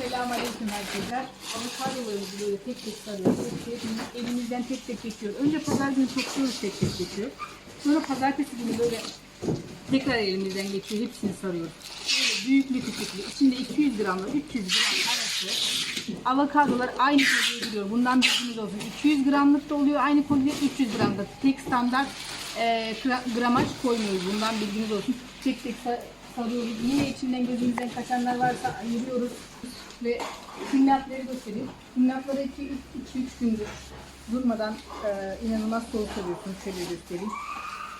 Selamünaleyküm herkese. Avokadolarımızı böyle tek tek sarıyoruz. Hepsini elimizden tek tek geçiyor. Önce pazar günü topluyoruz tek tek geçiyor. Sonra pazartesi günü böyle tekrar elimizden geçiyor. Hepsini sarıyoruz. Böyle büyüklü küçüklü. İçinde 200 gramla 300 gram arası avokadolar aynı kolye giriyor. Bundan bilginiz olsun. 200 gramlık da oluyor aynı kolye 300 gramda. Tek standart e, gra- gramaj koymuyoruz. Bundan bilginiz olsun. Tek tek sa- sarıyoruz. Yine içinden gözümüzden kaçanlar varsa ayırıyoruz. Ve künnatları göstereyim. Künnatları 2-3 gündür durmadan e, inanılmaz soğuk sarıyorsunuz. Şöyle göstereyim.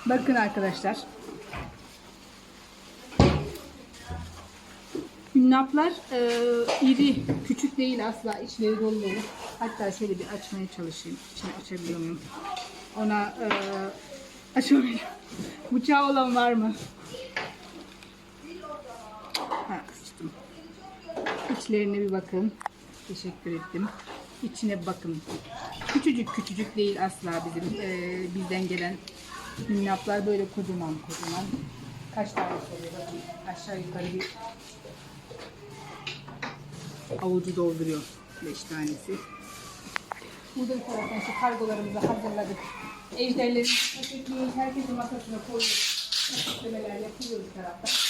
Bakın arkadaşlar. Hünnaplar e, iri, küçük değil asla. içleri dolu dolu. Hatta şöyle bir açmaya çalışayım. İçini açabiliyor muyum? Ona e, açamıyorum. Bıçağı olan var mı? Ha, açtım. İçlerine bir bakın. Teşekkür ettim. İçine bakın. Küçücük küçücük değil asla bizim e, bizden gelen hünnaplar böyle kocaman kocaman. Kaç tane oluyor bakın. Aşağı yukarı bir avucu dolduruyor 5 tanesi. Burada bir taraftan işte kargolarımızı hazırladık. Ejderleri paketliyoruz. Herkesin masasına koyuyoruz. Paketlemeler yapıyoruz taraftan.